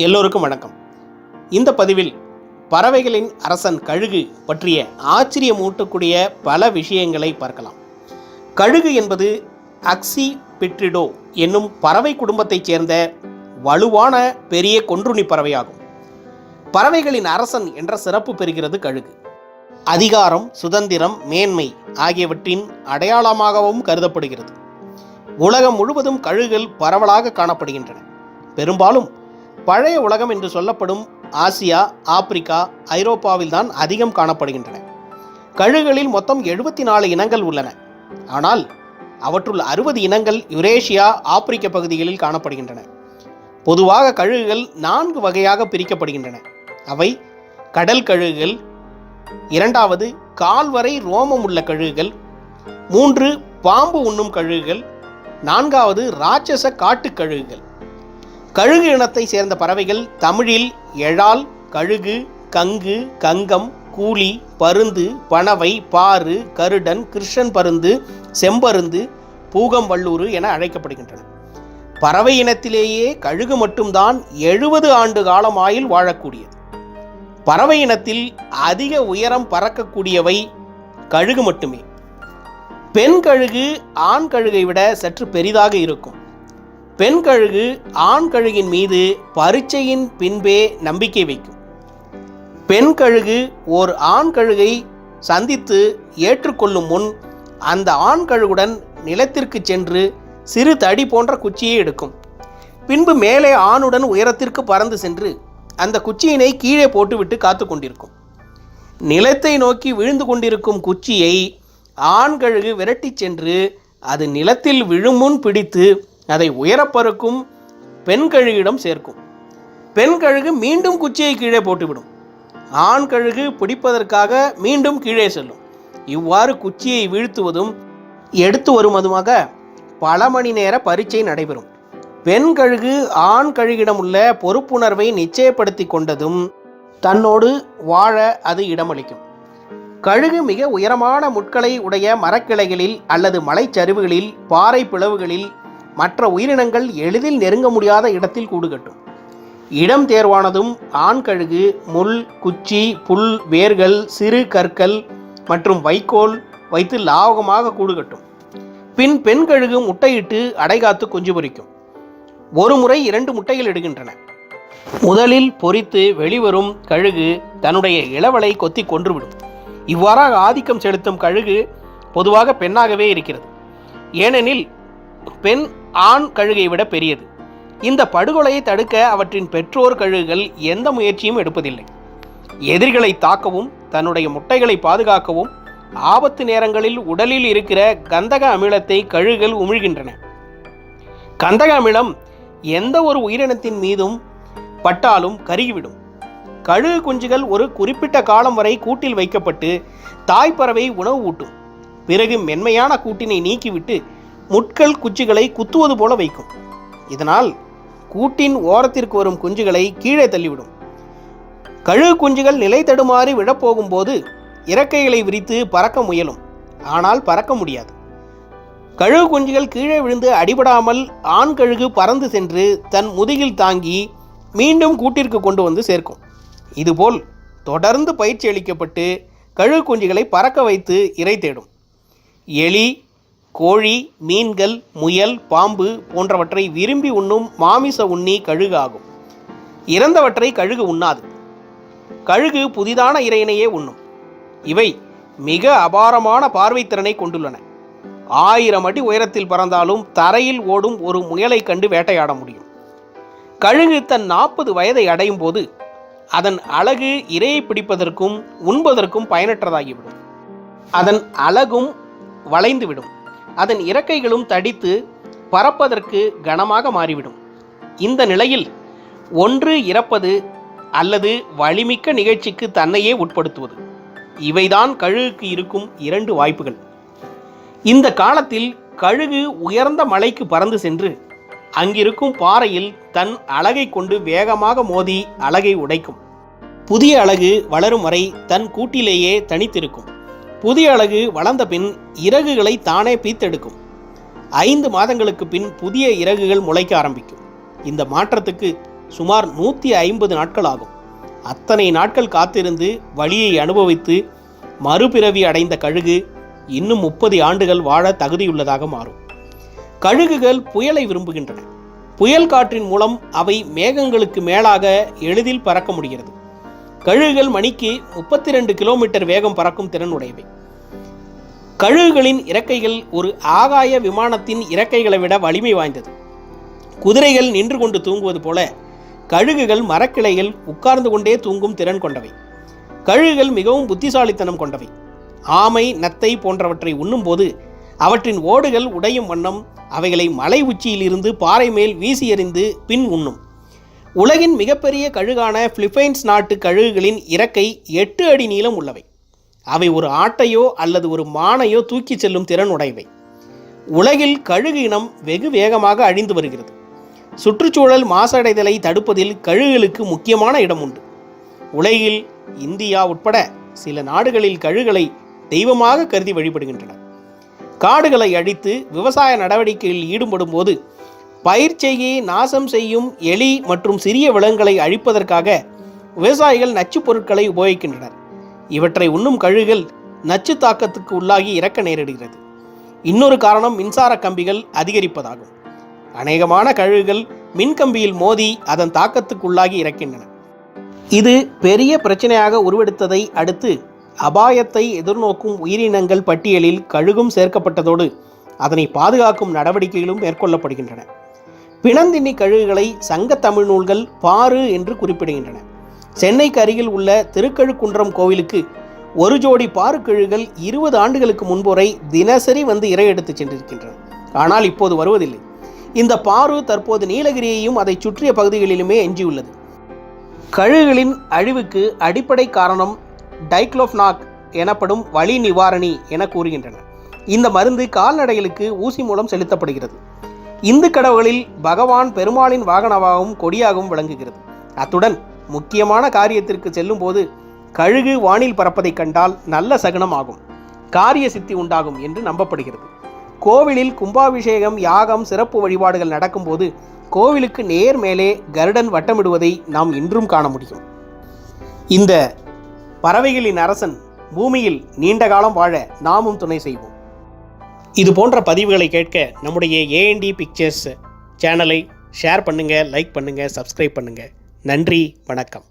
எல்லோருக்கும் வணக்கம். இந்த பதிவில் பறவைகளின் அரசன் கழுகு பற்றிய ஆச்சரியமூட்டக்கூடிய பல விஷயங்களை பார்க்கலாம். கழுகு என்பது அக்சி பிட்ரிடோ என்னும் பறவை குடும்பத்தைச் சேர்ந்த வலுவான பெரிய கொன்றுணி பறவையாகும். பறவைகளின் அரசன் என்ற சிறப்பு பெறுகிறது கழுகு. அதிகாரம் சுதந்திரம் மேன்மை ஆகியவற்றின் அடையாளமாகவும் கருதப்படுகிறது. உலகம் முழுவதும் கழுகுகள் பரவலாக காணப்படுகின்றன. பெரும்பாலும் பழைய உலகம் என்று சொல்லப்படும் ஆசியா ஆப்பிரிக்கா ஐரோப்பாவில்தான் அதிகம் காணப்படுகின்றன. கழுகுகளில் மொத்தம் எழுபத்தி நாலு இனங்கள் உள்ளன. ஆனால் அவற்றுள் அறுபது இனங்கள் யுரேஷியா ஆப்பிரிக்க பகுதிகளில் காணப்படுகின்றன. பொதுவாக கழுகுகள் நான்கு வகையாக பிரிக்கப்படுகின்றன. அவை கடல் கழுகுகள் இரண்டாவது கால்வரை ரோமம் உள்ள கழுகுகள் மூன்று பாம்பு உண்ணும் கழுகுகள் நான்காவது ராட்சச காட்டுக் கழுகுகள். கழுகு இனத்தை சேர்ந்த பறவைகள் தமிழில் எழால் கழுகு கங்கு கங்கம் கூலி பருந்து பனவை பாறு கருடன் கிருஷ்ணன் பருந்து செம்பருந்து பூகம்பல்லூரு என அழைக்கப்படுகின்றன. பறவை இனத்திலேயே கழுகு மட்டும்தான் எழுபது ஆண்டு காலம் ஆயில் வாழக்கூடியது. பறவை இனத்தில் அதிக உயரம் பறக்கக்கூடியவை கழுகு மட்டுமே. பெண் கழுகு ஆண் கழுகை விட சற்று பெரிதாக இருக்கும். பெண் கழுகு ஆண் கழுகின் மீது பரீட்சையின் பின்பே நம்பிக்கை வைக்கும். பெண் கழுகு ஓர் ஆண் கழுகை சந்தித்து ஏற்றுக்கொள்ளும் முன் அந்த ஆண் கழுகுடன் நிலத்திற்கு சென்று சிறு தடி போன்ற குச்சியை எடுக்கும். பின்பு மேலே ஆணுடன் உயரத்திற்கு பறந்து சென்று அந்த குச்சியினை கீழே போட்டுவிட்டு காத்து கொண்டிருக்கும். நிலத்தை நோக்கி விழுந்து கொண்டிருக்கும் குச்சியை ஆண் கழுகு விரட்டிச் சென்று அது நிலத்தில் விழுமுன் பிடித்து அதை உயரப்பறக்கும் பெண் கழுகிடம் சேர்க்கும். பெண் கழுகு மீண்டும் குச்சியை கீழே போட்டுவிடும். ஆண் கழுகு பிடிப்பதற்காக மீண்டும் கீழே செல்லும். இவ்வாறு குச்சியை வீழ்த்துவதும் எடுத்து வருவதுமாக பல மணி நேர பரீட்சை நடைபெறும். பெண் கழுகு ஆண் கழுகிடம் உள்ள பொறுப்புணர்வை நிச்சயப்படுத்தி கொண்டதும் தன்னோடு வாழ அது இடமளிக்கும். கழுகு மிக உயரமான முட்களை உடைய மரக்கிளைகளில் அல்லது மலைச்சரிவுகளில் பாறை பிளவுகளில் மற்ற உயிரினங்கள் எளிதில் நெருங்க முடியாத இடத்தில் கூடு கட்டும். இடம் தேர்வானதும் ஆண் கழுகு முள் குச்சி புல் வேர்கள் சிறு கற்கள் மற்றும் வைக்கோல் வைத்து லாவகமாக கூடு கட்டும். பின் பெண் கழுகு முட்டையிட்டு அடைகாத்து குஞ்சு பொரிக்கும் ஒரு முறை இரண்டு முட்டைகள் இடுகின்றன. முதலில் பொரித்து வெளிவரும் கழுகு தன்னுடைய இளவலை கொத்தி கொன்றுவிடும். இவ்வாறாக ஆதிக்கம் செலுத்தும் கழுகு பொதுவாக பெண்ணாகவே இருக்கிறது. ஏனெனில் பெண் ஆண் கழுகை விட பெரியது. இந்த படுகொலையை தடுக்க அவற்றின் பெற்றோர் கழுகுகள் எந்த முயற்சியும் எடுப்பதில்லை. எதிரிகளை தாக்கவும் தன்னுடைய முட்டைகளை பாதுகாக்கவும் ஆபத்து நேரங்களில் உடலில் இருக்கிற கந்தக அமிலத்தை கழுகுகள் உமிழ்கின்றன. கந்தக அமிலம் எந்த ஒரு உயிரினத்தின் மீதும் பட்டாலும் கருகிவிடும். கழுகு குஞ்சுகள் ஒரு குறிப்பிட்ட காலம் வரை கூட்டில் வைக்கப்பட்டு தாய் பறவை உணவு ஊட்டும். பிறகு மென்மையான கூட்டினை நீக்கிவிட்டு முட்கள் குச்சிகளை குத்துவது போல வைக்கும். இதனால் கூட்டின் ஓரத்திற்கு வரும் குஞ்சுகளை கீழே தள்ளிவிடும். கழுகு குஞ்சுகள் நிலை தடுமாறி விழப்போகும்போது இறக்கைகளை விரித்து பறக்க முயலும். ஆனால் பறக்க முடியாது. கழுகு குஞ்சுகள் கீழே விழுந்து அடிபடாமல் ஆண் கழுகு பறந்து சென்று தன் முதுகில் தாங்கி மீண்டும் கூட்டிற்கு கொண்டு வந்து சேர்க்கும். இதுபோல் தொடர்ந்து பயிற்சி அளிக்கப்பட்டு கழுகு குஞ்சுகளை பறக்க வைத்து இறை தேடும். எலி கோழி மீன்கள் முயல் பாம்பு போன்றவற்றை விரும்பி உண்ணும் மாமிச உண்ணி கழுகு ஆகும் இறந்தவற்றை கழுகு உண்ணாது. கழுகு புதிதான இறையினையே உண்ணும். இவை மிக அபாரமான பார்வைத்திறனை கொண்டுள்ளன. ஆயிரம் அடி உயரத்தில் பறந்தாலும் தரையில் ஓடும் ஒரு முயலை கண்டு வேட்டையாட முடியும். கழுகு தன் நாற்பது வயதை அடையும் போது அதன் அழகு இரையை பிடிப்பதற்கும் உண்பதற்கும் பயனற்றதாகிவிடும். அதன் அழகும் வளைந்துவிடும். அதன் இறக்கைகளும் தடித்து பறப்பதற்கு கனமாக மாறிவிடும். இந்த நிலையில் ஒன்று இறப்பது அல்லது வலிமிக்க நிகழ்ச்சிக்கு தன்னையே உட்படுத்துவது. இவைதான் கழுகுக்கு இருக்கும் இரண்டு வாய்ப்புகள். இந்த காலத்தில் கழுகு உயர்ந்த மலைக்கு பறந்து சென்று அங்கிருக்கும் பாறையில் தன் அலகை கொண்டு வேகமாக மோதி அலகை உடைக்கும். புதிய அலகு வளரும் வரை தன் கூட்டிலேயே தனித்திருக்கும். புதிய அலகு வளர்ந்த பின் இறகுகளை தானே பீத்தெடுக்கும். ஐந்து மாதங்களுக்கு பின் புதிய இறகுகள் முளைக்க ஆரம்பிக்கும். இந்த மாற்றத்துக்கு சுமார் நூற்றி ஐம்பது நாட்கள் ஆகும். அத்தனை நாட்கள் காத்திருந்து வழியை அனுபவித்து மறுபிறவி அடைந்த கழுகு இன்னும் முப்பது ஆண்டுகள் வாழ தகுதியுள்ளதாக மாறும். கழுகுகள் புயலை விரும்புகின்றன. புயல் காற்றின் மூலம் அவை மேகங்களுக்கு மேலாக எளிதில் பறக்க முடிகிறது. கழுகுகள் மணிக்கு முப்பத்தி ரெண்டு கிலோமீட்டர் வேகம் பறக்கும் திறன் உடையவை. கழுகுகளின் இறக்கைகள் ஒரு ஆகாய விமானத்தின் இறக்கைகளை விட வலிமை வாய்ந்தது. குதிரைகள் நின்று கொண்டு தூங்குவது போல கழுகுகள் மரக்கிளைகள் உட்கார்ந்து கொண்டே தூங்கும் திறன் கொண்டவை. கழுகுகள் மிகவும் புத்திசாலித்தனம் கொண்டவை. ஆமை நத்தை போன்றவற்றை உண்ணும்போது அவற்றின் ஓடுகள் உடையும் வண்ணம் அவைகளை மலை உச்சியிலிருந்து பாறை மேல் வீசி எறிந்து பின் உண்ணும். உலகின் மிகப்பெரிய கழுகான பிலிப்பைன்ஸ் நாட்டு கழுகுகளின் இறக்கை எட்டு அடி நீளம் உள்ளவை. அவை ஒரு ஆட்டையோ அல்லது ஒரு மானையோ தூக்கிச் செல்லும் திறன் உடையவை. உலகில் கழுகு இனம் வெகு வேகமாக அழிந்து வருகிறது. சுற்றுச்சூழல் மாசடைதலை தடுப்பதில் கழுகுகளுக்கு முக்கியமான இடம் உண்டு. உலகில் இந்தியா உட்பட சில நாடுகளில் கழுகுகளை தெய்வமாக கருதி வழிபடுகின்றன. காடுகளை அழித்து விவசாய நடவடிக்கையில் ஈடுபடும் போது பயிர் செய்கையை நாசம் செய்யும் எலி மற்றும் சிறிய விலங்குகளை அழிப்பதற்காக விவசாயிகள் நச்சுப் பொருட்களை உபயோகிக்கின்றனர். இவற்றை உண்ணும் கழுகுகள் நச்சு தாக்கத்துக்கு உள்ளாகி இறக்க நேரிடுகிறது. இன்னொரு காரணம் மின்சார கம்பிகள் அதிகரிப்பதாகும். அநேகமான கழுகுகள் மின்கம்பியில் மோதி அதன் தாக்கத்துக்குள்ளாகி இறக்கின்றன. இது பெரிய பிரச்சனையாக உருவெடுத்ததை அடுத்து அபாயத்தை எதிர்நோக்கும் உயிரினங்கள் பட்டியலில் கழுகும் சேர்க்கப்பட்டதோடு அதனை பாதுகாக்கும் நடவடிக்கைகளும் மேற்கொள்ளப்படுகின்றன. பிணந்தின்னி கழுகுகளை சங்க தமிழ் நூல்கள் பாறு என்று குறிப்பிடுகின்றன. சென்னைக்கு அருகில் உள்ள திருக்கழுக்குன்றம் கோவிலுக்கு ஒரு ஜோடி பாரு கழுகுகள் இருபது ஆண்டுகளுக்கு முன்புரை தினசரி வந்து இறை சென்றிருக்கின்றன. ஆனால் இப்போது வருவதில்லை. இந்த பாறு தற்போது நீலகிரியையும் அதை சுற்றிய பகுதிகளிலுமே எஞ்சியுள்ளது. கழுகுகளின் அழிவுக்கு அடிப்படை காரணம் டைக்ளோஃப்னாக் எனப்படும் வலி நிவாரணி என கூறுகின்றனர் இந்த மருந்து கால்நடைகளுக்கு ஊசி மூலம் செலுத்தப்படுகிறது. இந்து கடவுளில் பகவான் பெருமாளின் வாகனமாகவும் கொடியாகவும் விளங்குகிறது. அத்துடன் முக்கியமான காரியத்திற்கு செல்லும்போது கழுகு வானில் பறப்பதைக் கண்டால் நல்ல சகுனம் ஆகும். காரிய சித்தி உண்டாகும் என்று நம்பப்படுகிறது. கோவிலில் கும்பாபிஷேகம் யாகம் சிறப்பு வழிபாடுகள் நடக்கும்போது கோவிலுக்கு நேர் மேலே கருடன் வட்டமிடுவதை நாம் இன்றும் காண முடியும். இந்த பறவைகளின் அரசன் பூமியில் நீண்ட காலம் வாழ நாமும் துணை செய்வோம். இது போன்ற பதிவுகளை கேட்க நம்முடைய ஏஎன்டி பிக்சர்ஸ் சேனலை ஷேர் பண்ணுங்கள் லைக் பண்ணுங்கள் சப்ஸ்கிரைப் பண்ணுங்கள் நன்றி வணக்கம்.